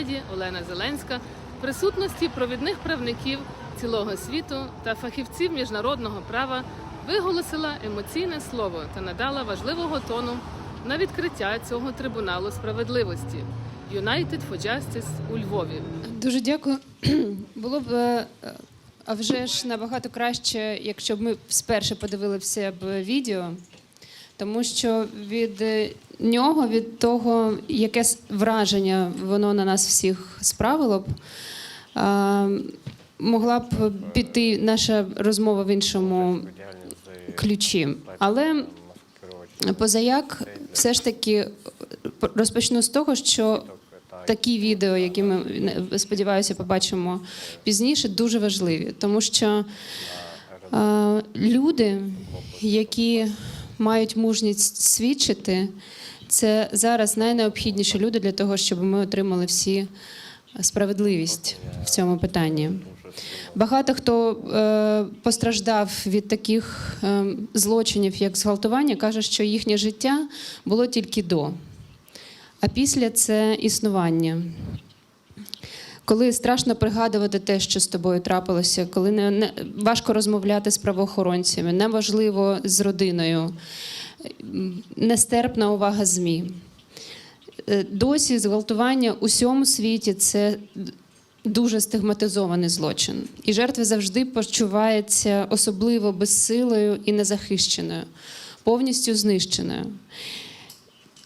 леді Олена Зеленська в присутності провідних правників цілого світу та фахівців міжнародного права виголосила емоційне слово та надала важливого тону на відкриття цього трибуналу справедливості United for Justice у Львові. Дуже дякую. Було б е, а вже ж набагато краще, якщо б ми спершу подивилися б відео, тому що від е, нього, від того, яке враження воно на нас всіх справило б, могла б піти наша розмова в іншому ключі. Але позаяк все ж таки е, розпочну з того, що такі відео, які ми сподіваюся побачимо пізніше, дуже важливі, тому що люди, які мають мужність свідчити, це зараз найнеобхідніші люди для того, щоб ми отримали всі справедливість в цьому питанні. Багато хто е, постраждав від таких е, злочинів, як зґвалтування, каже, що їхнє життя було тільки до, а після це існування. Коли страшно пригадувати те, що з тобою трапилося, коли не, не важко розмовляти з правоохоронцями, неможливо з родиною, нестерпна увага ЗМІ. Е, Досі зґвалтування у всьому світі це дуже стигматизований злочин. І жертва завжди почувається особливо безсилою і незахищеною, повністю знищеною.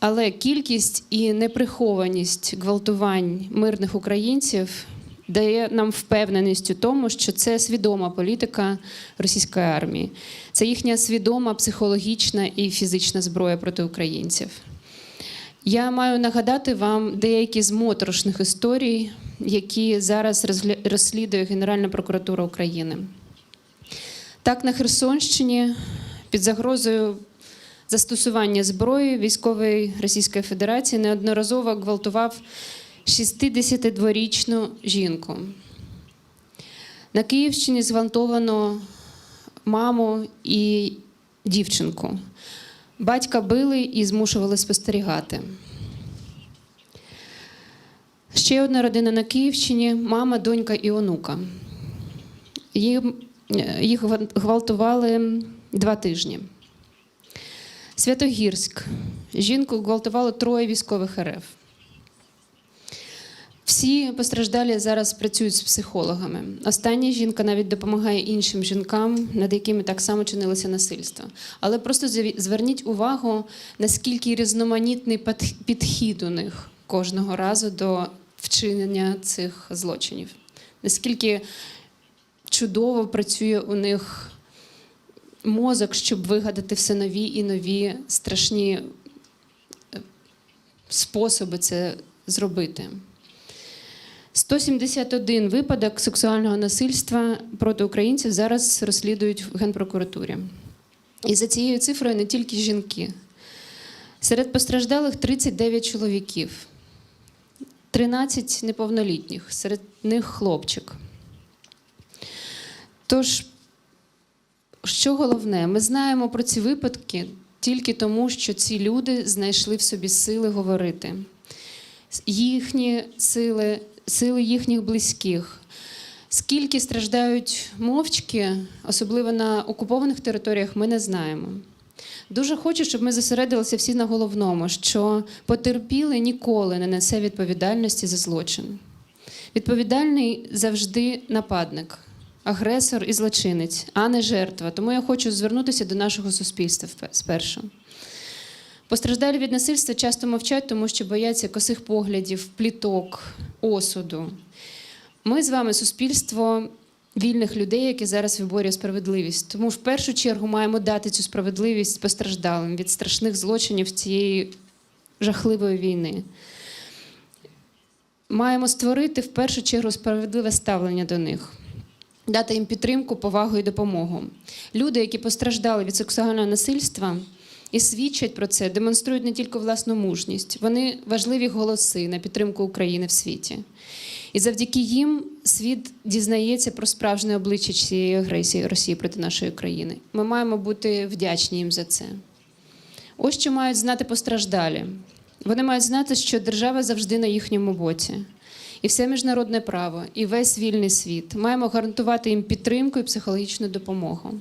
Але кількість і неприхованість гвалтувань мирних українців дає нам впевненість у тому, що це свідома політика російської армії. Це їхня свідома психологічна і фізична зброя проти українців. Я маю нагадати вам деякі з моторошних історій, які зараз розслідує Генеральна прокуратура України. Так, на Херсонщині під загрозою застосування зброї військової Російської Федерації неодноразово гвалтував 62-річну жінку. На Київщині зґвалтовано маму і дівчинку. Батька били і змушували спостерігати. Ще одна родина на Київщині мама, донька і онука. Їм- Їх гвалтували два тижні. Святогірськ. Жінку гвалтувало троє військових РФ. Всі постраждалі зараз працюють з психологами. Остання жінка навіть допомагає іншим жінкам, над якими так само чинилося насильство. Але просто зверніть увагу, наскільки різноманітний підхід у них кожного разу до вчинення цих злочинів. Наскільки чудово працює у них мозок, щоб вигадати все нові і нові страшні е, способи це зробити. 171 випадок сексуального насильства проти українців зараз розслідують в Генпрокуратурі. І за цією цифрою не тільки жінки. Серед постраждалих 39 чоловіків, 13 неповнолітніх, серед них хлопчик. Тож, що головне, ми знаємо про ці випадки тільки тому, що ці люди знайшли в собі сили говорити. Їхні сили, сили їхніх близьких. Скільки страждають мовчки, особливо на окупованих територіях, ми не знаємо. Дуже хочу, щоб ми зосередилися всі на головному, що потерпілий ніколи не несе відповідальності за злочин. Відповідальний завжди нападник, агресор і злочинець, а не жертва. Тому я хочу звернутися до нашого суспільства спершу. Постраждалі від насильства часто мовчать, тому що бояться косих поглядів, пліток, осуду. Ми з вами суспільство вільних людей, які зараз виборює справедливість. Тому в першу чергу маємо дати цю справедливість постраждалим від страшних злочинів цієї жахливої війни. Маємо створити в першу чергу справедливе ставлення до них. Дати їм підтримку, повагу і допомогу. Люди, які постраждали від сексуального насильства і свідчать про це, демонструють не тільки власну мужність, вони важливі голоси на підтримку України в світі. І завдяки їм світ дізнається про справжнє обличчя цієї агресії Росії проти нашої країни. Ми маємо бути вдячні їм за це. Ось що мають знати постраждалі. Вони мають знати, що держава завжди на їхньому боці. І все міжнародне право, і весь вільний світ. Маємо гарантувати їм підтримку і психологічну допомогу.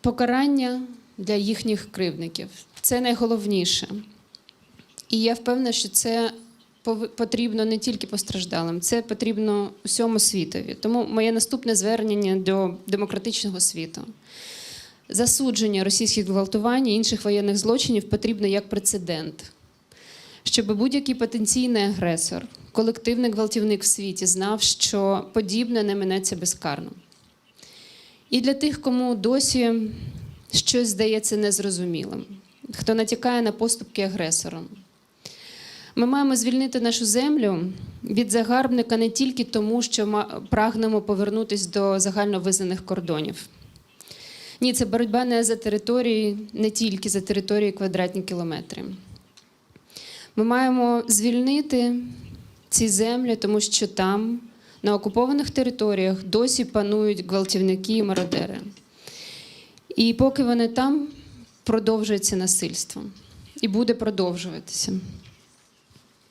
Покарання для їхніх кривдників це найголовніше. І я впевнена, що це потрібно не тільки постраждалим, це потрібно усьому світові. Тому моє наступне звернення до демократичного світу. Засудження російських гвалтувань і інших воєнних злочинів потрібно як прецедент, щоб будь-який потенційний агресор, колективний гвалтівник в світі знав, що подібне не минеться безкарно. І для тих, кому досі щось здається незрозумілим, хто натякає на поступки агресорам. Ми маємо звільнити нашу землю від загарбника не тільки тому, що прагнемо повернутися до загальновизнаних кордонів. Ні, це боротьба не за території, не тільки за території квадратні кілометри. Ми маємо звільнити ці землі, тому що там, на окупованих територіях, досі панують гвалтівники і мародери. І поки вони там, продовжується насильство і буде продовжуватися.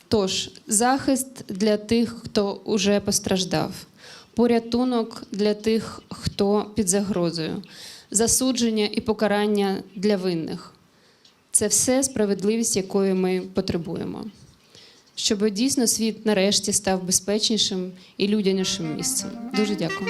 Тож, захист для тих, хто вже постраждав, порятунок для тих, хто під загрозою, засудження і покарання для винних це все справедливість, якої ми потребуємо. Щоб дійсно світ нарешті став безпечнішим і людянішим місцем. Дуже дякую.